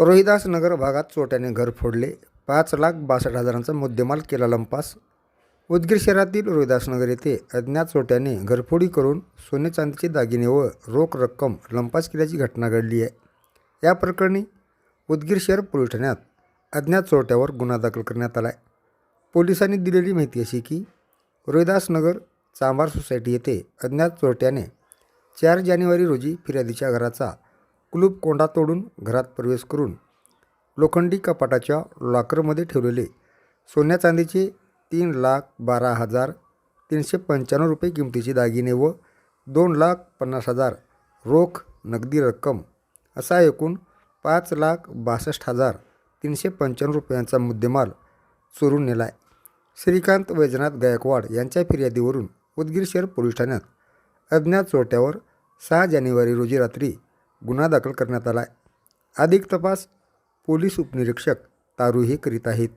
रोहिदास नगर भागात चोरट्याने घर फोडले. पाच लाख बासष्ट हजारांचा मुद्देमाल केला लंपास. उदगीर शहरातील रोहिदासनगर येथे अज्ञात चोरट्याने घरफोडी करून सोने चांदीचे दागिने व रोख रक्कम लंपास केल्याची घटना घडली आहे. या प्रकरणी उदगीर शहर पोलीस ठाण्यात अज्ञात चोरट्यावर गुन्हा दाखल करण्यात आला आहे. पोलिसांनी दिलेली माहिती अशी की रोहिदासनगर चांभार सोसायटी येथे अज्ञात चोरट्याने चार जानेवारी रोजी फिर्यादीच्या घराचा कुलूप कोंडा तोडून घरात प्रवेश करून लोखंडी कपाटाच्या लॉकरमध्ये ठेवलेले सोन्या चांदीचे तीन लाख बारा हजार तीनशे पंच्याण्णव रुपये किमतीचे दागिने व दोन लाख पन्नास हजार रोख नगदी रक्कम असा एकूण पाच लाख बासष्ट हजार तीनशे पंच्याण्णव रुपयांचा मुद्देमाल चोरून नेला आहे श्रीकांत वैजनाथ गायकवाड यांच्या फिर्यादीवरून उदगीर शहर पोलीस ठाण्यात अज्ञात चोरट्यावर सहा जानेवारी रोजी रात्री गुन्हा दाखल करण्यात आला आहे. अधिक तपास पोलीस उपनिरीक्षक तारू हे करीत आहेत.